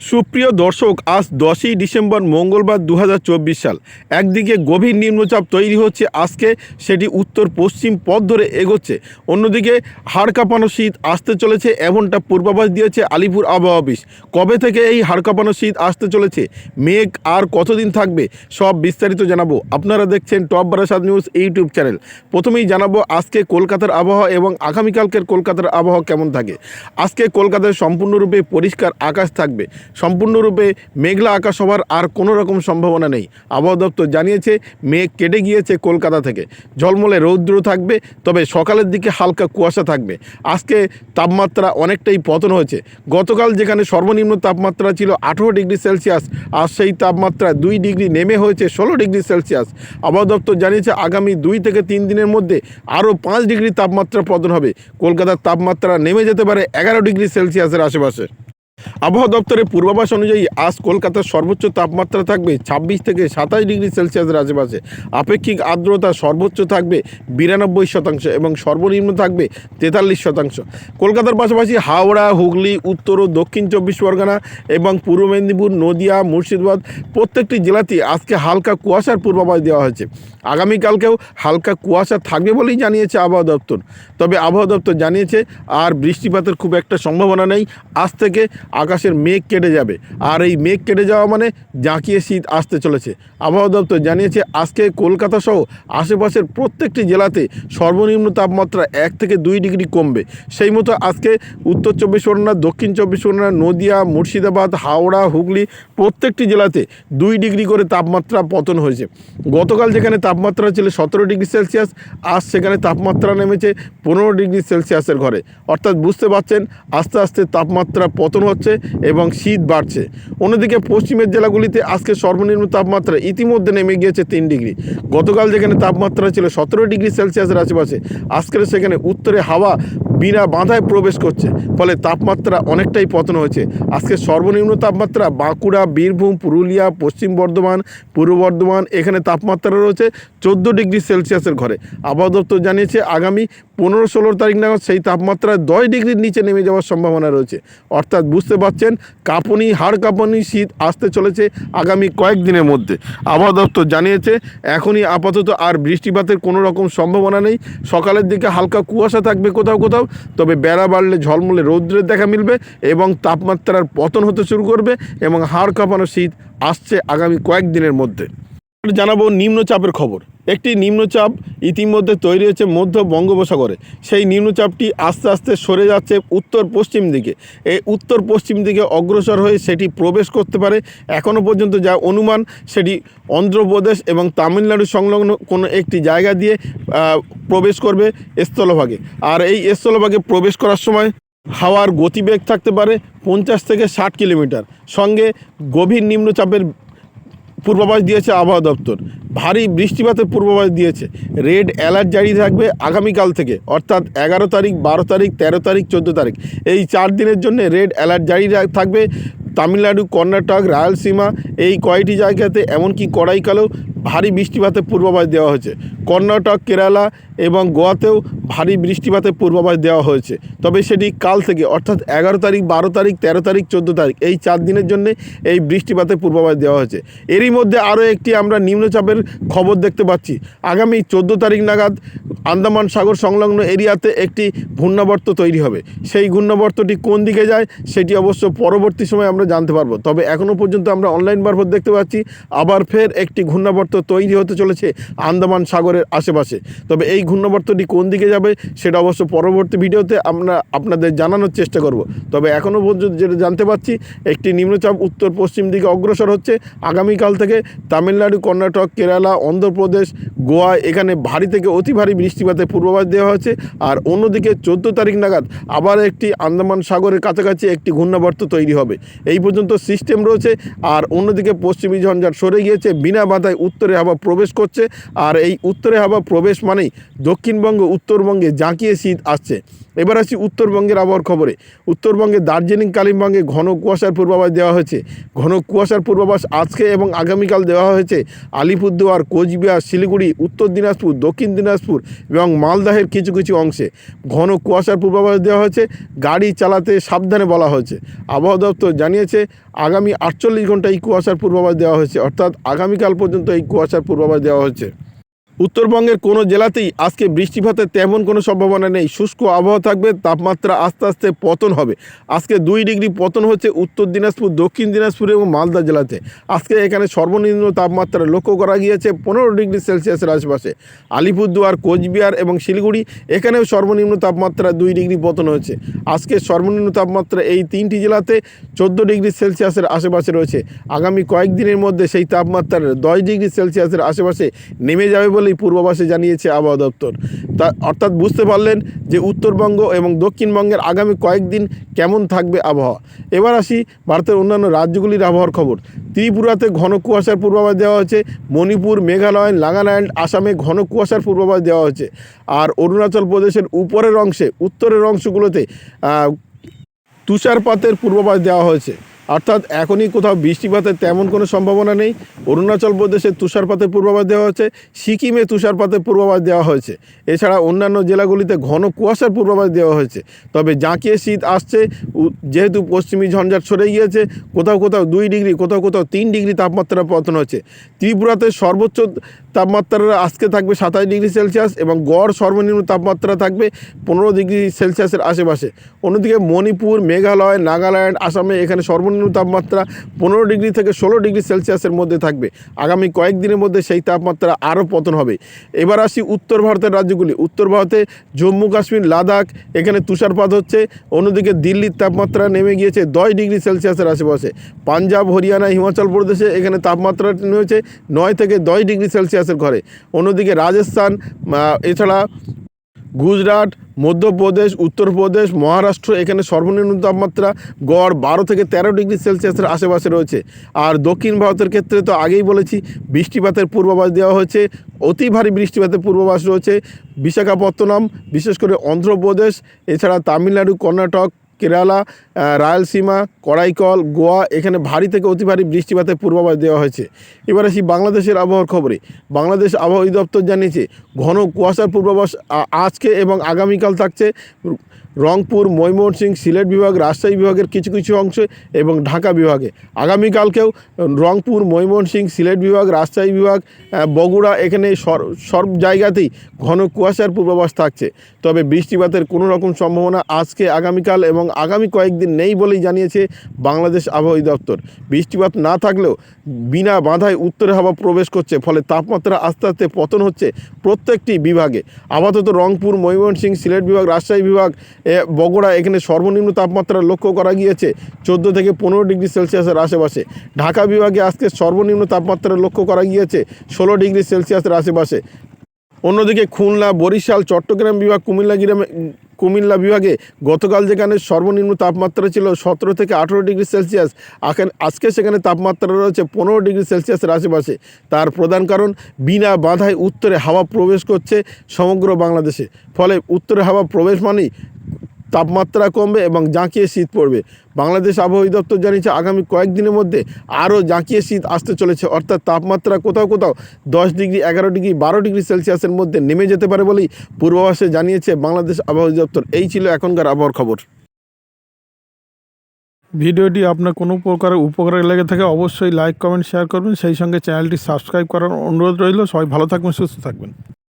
সুপ্রিয় দর্শক, আজ দশই ডিসেম্বর মঙ্গলবার দু হাজার চব্বিশ সাল। একদিকে গভীর নিম্নচাপ তৈরি হচ্ছে, আজকে সেটি উত্তর পশ্চিম পথ ধরে এগোচ্ছে। অন্যদিকে হাড় কাঁপানো শীত আসতে চলেছে, এমনটা পূর্বাভাস দিয়েছে আলিপুর আবহাওয়া অফিস। কবে থেকে এই হাড় কাঁপানো শীত আসতে চলেছে, মেঘ আর কতদিন থাকবে, সব বিস্তারিত জানাব। আপনারা দেখছেন top Barasat news YouTube channel. প্রথমেই জানাব আজকে কলকাতার আবহাওয়া এবং আগামীকালকের কলকাতার আবহাওয়া কেমন থাকে। আজকে কলকাতায় সম্পূর্ণরূপে পরিষ্কার আকাশ থাকবে। সম্পূর্ণরূপে মেঘলা আকাশ হওয়ার আর কোনো রকম সম্ভাবনা নেই। আবহাওয়া দপ্তর জানিয়েছে, মেঘ কেটে গিয়েছে কলকাতা থেকে। ঝলমলে রৌদ্র থাকবে, তবে সকালের দিকে হালকা কুয়াশা থাকবে। আজকে তাপমাত্রা অনেকটাই পতন হয়েছে। গতকাল যেখানে সর্বনিম্ন তাপমাত্রা ছিল আঠেরো ডিগ্রি সেলসিয়াস আর সেই তাপমাত্রা দুই ডিগ্রি নেমে হয়েছে ষোলো ডিগ্রি সেলসিয়াস। আবহাওয়া দপ্তর জানিয়েছে, আগামী দুই থেকে তিন দিনের মধ্যে আরও পাঁচ ডিগ্রি তাপমাত্রা পতন হবে। কলকাতার তাপমাত্রা নেমে যেতে পারে এগারো ডিগ্রি সেলসিয়াসের আশেপাশে। আবহাওয়া দপ্তরের পূর্বাভাস অনুযায়ী আজ কলকাতার সর্বোচ্চ তাপমাত্রা থাকবে ছাব্বিশ থেকে সাতাশ ডিগ্রি সেলসিয়াসের আশেপাশে। আপেক্ষিক আর্দ্রতা সর্বোচ্চ থাকবে বিরানব্বই শতাংশ এবং সর্বনিম্ন থাকবে তেতাল্লিশ শতাংশ। কলকাতার পাশাপাশি হাওড়া, হুগলি, উত্তর ও দক্ষিণ চব্বিশ পরগনা এবং পূর্ব মেদিনীপুর, নদিয়া, মুর্শিদাবাদ প্রত্যেকটি জেলাতেই আজকে হালকা কুয়াশার পূর্বাভাস দেওয়া হয়েছে। আগামীকালকেও হালকা কুয়াশা থাকবে বলেই জানিয়েছে আবহাওয়া দপ্তর। তবে আবহাওয়া দপ্তর জানিয়েছে, আর বৃষ্টিপাতের খুব একটা সম্ভাবনা নেই। আজ থেকে আকাশের মেঘ কেটে যাবে। আর এই মেঘ কেটে যাওয়া মানে জাঁকিয়ে শীত আসতে চলেছে। আবহাওয়া দপ্তর জানিয়েছে, আজকে কলকাতা সহ আশেপাশের প্রত্যেকটি জেলাতে সর্বনিম্ন তাপমাত্রা এক থেকে দুই ডিগ্রি কমবে। সেই মতো আজকে উত্তর চব্বিশ পরগনা, দক্ষিণ চব্বিশ পরগনা, নদিয়া, মুর্শিদাবাদ, হাওড়া, হুগলি প্রত্যেকটি জেলাতে দুই ডিগ্রি করে তাপমাত্রা পতন হয়েছে। গতকাল যেখানে তাপমাত্রা ছিল সতেরো ডিগ্রি সেলসিয়াস, আজ সেখানে তাপমাত্রা নেমেছে পনেরো ডিগ্রি সেলসিয়াসের ঘরে। অর্থাৎ বুঝতে পারছেন, আস্তে আস্তে তাপমাত্রা পতন হচ্ছে এবং শীত বাড়ছে। অন্যদিকে পশ্চিমের জেলাগুলিতে আজকে সর্বনিম্ন তাপমাত্রা ইতিমধ্যে নেমে গিয়েছে তিন ডিগ্রি। গতকাল যেখানে তাপমাত্রা ছিল সতেরো ডিগ্রি সেলসিয়াসের আশেপাশে, আজকের সেখানে উত্তরে হাওয়া বিনা বাঁধায় প্রবেশ করছে। ফলে তাপমাত্রা অনেকটাই পতন হয়েছে। আজকে সর্বনিম্ন তাপমাত্রা বাঁকুড়া, বীরভূম, পুরুলিয়া, পশ্চিম বর্ধমান, পূর্ব বর্ধমান, এখানে তাপমাত্রা রয়েছে চোদ্দ ডিগ্রি সেলসিয়াসের ঘরে। আবহাওয়া দপ্তর জানিয়েছে, আগামী পনেরো ষোলো তারিখ নাগাদ সেই তাপমাত্রা দশ ডিগ্রির নিচে নেমে যাওয়ার সম্ভাবনা রয়েছে। অর্থাৎ বুঝতে পারছেন, কাঁপুনি, হাড় কাঁপুনি শীত আসতে চলেছে আগামী কয়েকদিনের মধ্যে। আবহাওয়া দপ্তর জানিয়েছে, এখনই আপাতত আর বৃষ্টিপাতের কোনো রকম সম্ভাবনা নেই। সকালের দিকে হালকা কুয়াশা থাকবে কোথাও কোথাও, তবে বেড়া বাড়লে ঝলমলে রৌদ্রের দেখা মিলবে এবং তাপমাত্রার পতন হতে শুরু করবে এবং হাড় কাঁপানো শীত আসছে আগামী কয়েকদিনের মধ্যে। জানাব নিম্নচাপের খবর। একটি নিম্নচাপ ইতিমধ্যে তৈরি হয়েছে মধ্য বঙ্গোপসাগরে। সেই নিম্নচাপটি আস্তে আস্তে সরে যাচ্ছে উত্তর পশ্চিম দিকে। এই উত্তর পশ্চিম দিকে অগ্রসর হয়ে সেটি প্রবেশ করতে পারে। এখনও পর্যন্ত যা অনুমান, সেটি অন্ধ্রপ্রদেশ এবং তামিলনাড়ু সংলগ্ন কোনো একটি জায়গা দিয়ে প্রবেশ করবে স্থলভাগে। আর এই স্থলভাগে প্রবেশ করার সময় হাওয়ার গতিবেগ থাকতে পারে পঞ্চাশ থেকে ষাট কিলোমিটার। সঙ্গে গভীর নিম্নচাপের পূর্বাভাস দিয়েছে আবহাওয়া দপ্তর। ভারী বৃষ্টিপাতের পূর্বাভাস দিয়েছে। রেড অ্যালার্ট জারি থাকবে আগামীকাল থেকে, অর্থাৎ এগারো তারিখ, বারো তারিখ, তেরো তারিখ, চোদ্দ তারিখ। এই চার দিনের জন্য রেড অ্যালার্ট জারি থাকবে তামিলনাড়ু, কর্ণাটক, রায়লসীমা এই কয়টি জায়গাতে এমনকি কড়াইকালেও ভারী বৃষ্টিপাতের পূর্বাভাস দেওয়া হয়েছে। কর্ণাটক, কেরালা এবং গোয়াতেও ভারী বৃষ্টিপাতের পূর্বাভাস দেওয়া হয়েছে। তবে সেটি কাল থেকে, অর্থাৎ এগারো তারিখ, বারো তারিখ, তেরো তারিখ, চোদ্দ তারিখ, এই চার দিনের জন্য এই বৃষ্টিপাতের পূর্বাভাস দেওয়া হয়েছে। এরই মধ্যে আরও একটি আমরা নিম্নচাপের খবর দেখতে পাচ্ছি। আগামী চোদ্দ তারিখ নাগাদ আন্দামান সাগর সংলগ্ন এরিয়াতে একটি ঘূর্ণাবর্ত তৈরি হবে। সেই ঘূর্ণাবর্তটি কোন দিকে যায় সেটি অবশ্য পরবর্তী সময় আমরা জানতে পারব। তবে এখনও পর্যন্ত আমরা অনলাইন মারফত দেখতে পাচ্ছি, আবার ফের একটি ঘূর্ণাবর্ত তৈরি হতে চলেছে আন্দামান সাগরের আশেপাশে। তবে এই ঘূর্ণাবর্তটি কোন দিকে যাবে সেটা অবশ্য পরবর্তী ভিডিওতে আমরা আপনাদের জানানোর চেষ্টা করব। তবে এখনও পর্যন্ত যেটা জানতে পারছি একটি নিম্নচাপ উত্তর পশ্চিম দিকে অগ্রসর হচ্ছে। আগামীকাল থেকে তামিলনাড়ু, কর্ণাটক, কেরালা, অন্ধ্রপ্রদেশ, গোয়া এখানে ভারী থেকে অতি ভারী বৃষ্টিপাতের পূর্বাভাস দেওয়া হয়েছে। আর অন্যদিকে চোদ্দ তারিখ নাগাদ আবার একটি আন্দামান সাগরের কাছাকাছি একটি ঘূর্ণাবর্ত তৈরি হবে। এই পর্যন্ত সিস্টেম রয়েছে। আর অন্যদিকে পশ্চিমী ঝঞ্ঝাট সরে গিয়েছে। বিনা বাধায় উত্তরে হাওয়া প্রবেশ করছে। আর এই উত্তরে হাওয়া প্রবেশ মানেই দক্ষিণবঙ্গ, উত্তরবঙ্গে জাঁকিয়ে শীত আসছে। এবার আসি উত্তরবঙ্গের আবহাওয়ার খবরে। উত্তরবঙ্গে দার্জিলিং, কালিম্পংয়ে ঘন কুয়াশার পূর্বাভাস দেওয়া হয়েছে। ঘন কুয়াশার পূর্বাভাস আজকে এবং আগামীকাল দেওয়া হয়েছে। আলিপুরদুয়ার, কোচবিহার, শিলিগুড়ি, উত্তর দিনাজপুর, দক্ষিণ দিনাজপুর এবং মালদাহের কিছু কিছু অংশে ঘন কুয়াশার পূর্বাভাস দেওয়া হয়েছে। গাড়ি চালাতে সাবধানে বলা হয়েছে। আবহাওয়া দপ্তর জানিয়েছে, আগামী আটচল্লিশ ঘণ্টা এই কুয়াশার পূর্বাভাস দেওয়া হয়েছে। অর্থাৎ আগামীকাল পর্যন্ত এই কুয়াশার পূর্বাভাস দেওয়া হয়েছে। উত্তরবঙ্গের কোনো জেলাতেই আজকে বৃষ্টিপাতের তেমন কোনো সম্ভাবনা নেই। শুষ্ক আবহাওয়া থাকবে, তাপমাত্রা আস্তে আস্তে পতন হবে। আজকে দুই ডিগ্রি পতন হচ্ছে উত্তর দিনাজপুর, দক্ষিণ দিনাজপুর এবং মালদা জেলাতে। আজকে এখানে সর্বনিম্ন তাপমাত্রা লক্ষ্য করা গিয়েছে পনেরো ডিগ্রি সেলসিয়াসের আশেপাশে। আলিপুরদুয়ার, কোচবিহার এবং শিলিগুড়ি এখানেও সর্বনিম্ন তাপমাত্রা দুই ডিগ্রি পতন হয়েছে। আজকে সর্বনিম্ন তাপমাত্রা এই তিনটি জেলাতে চোদ্দ ডিগ্রি সেলসিয়াসের আশেপাশে রয়েছে। আগামী কয়েকদিনের মধ্যে সেই তাপমাত্রার দশ ডিগ্রি সেলসিয়াসের আশেপাশে নেমে যাবে বলেই পূর্বাভাসে জানিয়েছে আবহাওয়া দপ্তর। তা অর্থাৎ বুঝতে পারলেন যে উত্তরবঙ্গ এবং দক্ষিণবঙ্গের আগামী কয়েকদিন কেমন থাকবে আবহাওয়া। এবার আসি ভারতের অন্যান্য রাজ্যগুলির আবহাওয়ার খবর। ত্রিপুরাতে ঘন কুয়াশার পূর্বাভাস দেওয়া হয়েছে। মণিপুর, মেঘালয়, নাগাল্যান্ড, আসামে ঘন কুয়াশার পূর্বাভাস দেওয়া হয়েছে। আর অরুণাচল প্রদেশের উপরের অংশে, উত্তরের অংশগুলোতে তুষারপাতের পূর্বাভাস দেওয়া হয়েছে। অর্থাৎ এখনই কোথাও বৃষ্টিপাতের তেমন কোনো সম্ভাবনা নেই। অরুণাচল প্রদেশে তুষারপাতের পূর্বাভাস দেওয়া হয়েছে, সিকিমে তুষারপাতের পূর্বাভাস দেওয়া হয়েছে। এছাড়া অন্যান্য জেলাগুলিতে ঘন কুয়াশার পূর্বাভাস দেওয়া হয়েছে। তবে জাঁকিয়ে শীত আসছে যেহেতু পশ্চিমী ঝঞ্ঝাট সরে গিয়েছে, কোথাও কোথাও দুই ডিগ্রি, কোথাও কোথাও তিন ডিগ্রি তাপমাত্রা পতন হচ্ছে ত্রিপুরাতে সর্বোচ্চ তাপমাত্রা আজকে থাকবে সাতাশ ডিগ্রি সেলসিয়াস এবং গড় সর্বনিম্ন তাপমাত্রা থাকবে পনেরো ডিগ্রি সেলসিয়াসের আশেপাশে। অন্যদিকে মণিপুর, মেঘালয়, নাগাল্যান্ড, আসামে এখানে সর্বনিম্ন তাপমাত্রা পনেরো ডিগ্রি থেকে ষোলো ডিগ্রি সেলসিয়াসের মধ্যে থাকবে। আগামী কয়েকদিনের মধ্যে সেই তাপমাত্রা আরও পতন হবে। এবার আসি উত্তর ভারতের রাজ্যগুলি। উত্তর ভারতে জম্মু, কাশ্মীর, লাদাখ, এখানে তুষারপাত হচ্ছে। অন্যদিকে দিল্লির তাপমাত্রা নেমে গিয়েছে দশ ডিগ্রি সেলসিয়াসের আশেপাশে। পাঞ্জাব, হরিয়ানা, হিমাচল প্রদেশে এখানে তাপমাত্রা নেমেছে নয় থেকে দশ ডিগ্রি সেলসিয়াসের ঘরে। অন্যদিকে রাজস্থান এছাড়া গুজরাট, মধ্যপ্রদেশ, উত্তরপ্রদেশ, মহারাষ্ট্র, এখানে সর্বনিম্ন তাপমাত্রা গড় বারো থেকে তেরো ডিগ্রি সেলসিয়াসের আশেপাশে রয়েছে। আর দক্ষিণ ভারতের ক্ষেত্রে তো আগেই বলেছি, বৃষ্টিপাতের পূর্বাভাস দেওয়া হয়েছে, অতি ভারী বৃষ্টিপাতের পূর্বাভাস রয়েছে। বিশাখাপত্তনম, বিশেষ করে অন্ধ্রপ্রদেশ, এছাড়া তামিলনাড়ু, কর্ণাটক কেরালা রায়ালসীমা, কড়াইকল, গোয়া, এখানে ভারী থেকে অতি ভারী বৃষ্টিপাতের পূর্বাভাস দেওয়া হয়েছে। এবার আসি বাংলাদেশের আবহাওয়ার খবরে। বাংলাদেশ আবহাওয়া দপ্তর জানিয়েছে, ঘন কুয়াশার পূর্বাভাস আজকে এবং আগামীকাল থাকছে। রংপুর ময়মনসিংহ সিলেট বিভাগ, রাজশাহী বিভাগের কিছু কিছু অংশে এবং ঢাকা বিভাগে। আগামীকালকেও রংপুর ময়মনসিংহ সিলেট বিভাগ, রাজশাহী বিভাগ বগুড়া এখানে সব জায়গাতেই ঘন কুয়াশার পূর্বাভাস থাকছে। তবে বৃষ্টিপাতের কোনো রকম সম্ভাবনা আজকে, আগামীকাল এবং আগামী কয়েকদিন নেই বলেই জানিয়েছে বাংলাদেশ আবহাওয়া দপ্তর। বৃষ্টিপাত না থাকলেও বিনা বাধায় উত্তরে হাওয়া প্রবেশ করছে, ফলে তাপমাত্রা আস্তে আস্তে পতন হচ্ছে প্রত্যেকটি বিভাগে। আপাতত রংপুর ময়মনসিংহ সিলেট বিভাগ, রাজশাহী বিভাগ বগুড়া এখানে সর্বনিম্ন তাপমাত্রা লক্ষ্য করা গিয়েছে চোদ্দ থেকে পনেরো ডিগ্রি সেলসিয়াসের আশেপাশে। ঢাকা বিভাগে আজকে সর্বনিম্ন তাপমাত্রা লক্ষ্য করা গিয়েছে ষোলো ডিগ্রি সেলসিয়াসের আশেপাশে। অন্যদিকে খুলনা, বরিশাল, চট্টগ্রাম বিভাগ, কুমিল্লা গ্রামে কুমিল্লা বিভাগে গতকাল যেখানে সর্বনিম্ন তাপমাত্রা ছিল সতেরো থেকে আঠেরো ডিগ্রি সেলসিয়াস আজকে সেখানে তাপমাত্রা রয়েছে পনেরো ডিগ্রি সেলসিয়াসের আশেপাশে। তার প্রধান কারণ, বিনা বাধায় উত্তরে হাওয়া প্রবেশ করছে সমগ্র বাংলাদেশে। ফলে উত্তরে হাওয়া প্রবেশ মানেই তাপমাত্রা কমবে এবং জাঁকিয়ে শীত পড়বে। বাংলাদেশ আবহাওয়া অধিদপ্তর জানিয়েছে, আগামী কয়েকদিনের মধ্যে আরও জাঁকিয়ে শীত আসতে চলেছে। অর্থাৎ তাপমাত্রা কোথাও কোথাও দশ ডিগ্রি, এগারো ডিগ্রি, বারো ডিগ্রি সেলসিয়াসের মধ্যে নেমে যেতে পারে বলেই পূর্বাভাসে জানিয়েছে বাংলাদেশ আবহাওয়া অধিদপ্তর। এই ছিল এখনকার আবহাওয়ার খবর। ভিডিওটি আপনার কোনো প্রকার উপকারে লেগে থাকে অবশ্যই লাইক, কমেন্ট, শেয়ার করবেন। সেই সঙ্গে চ্যানেলটি সাবস্ক্রাইব করার অনুরোধ রইল। সবাই ভালো থাকবেন, সুস্থ থাকবেন।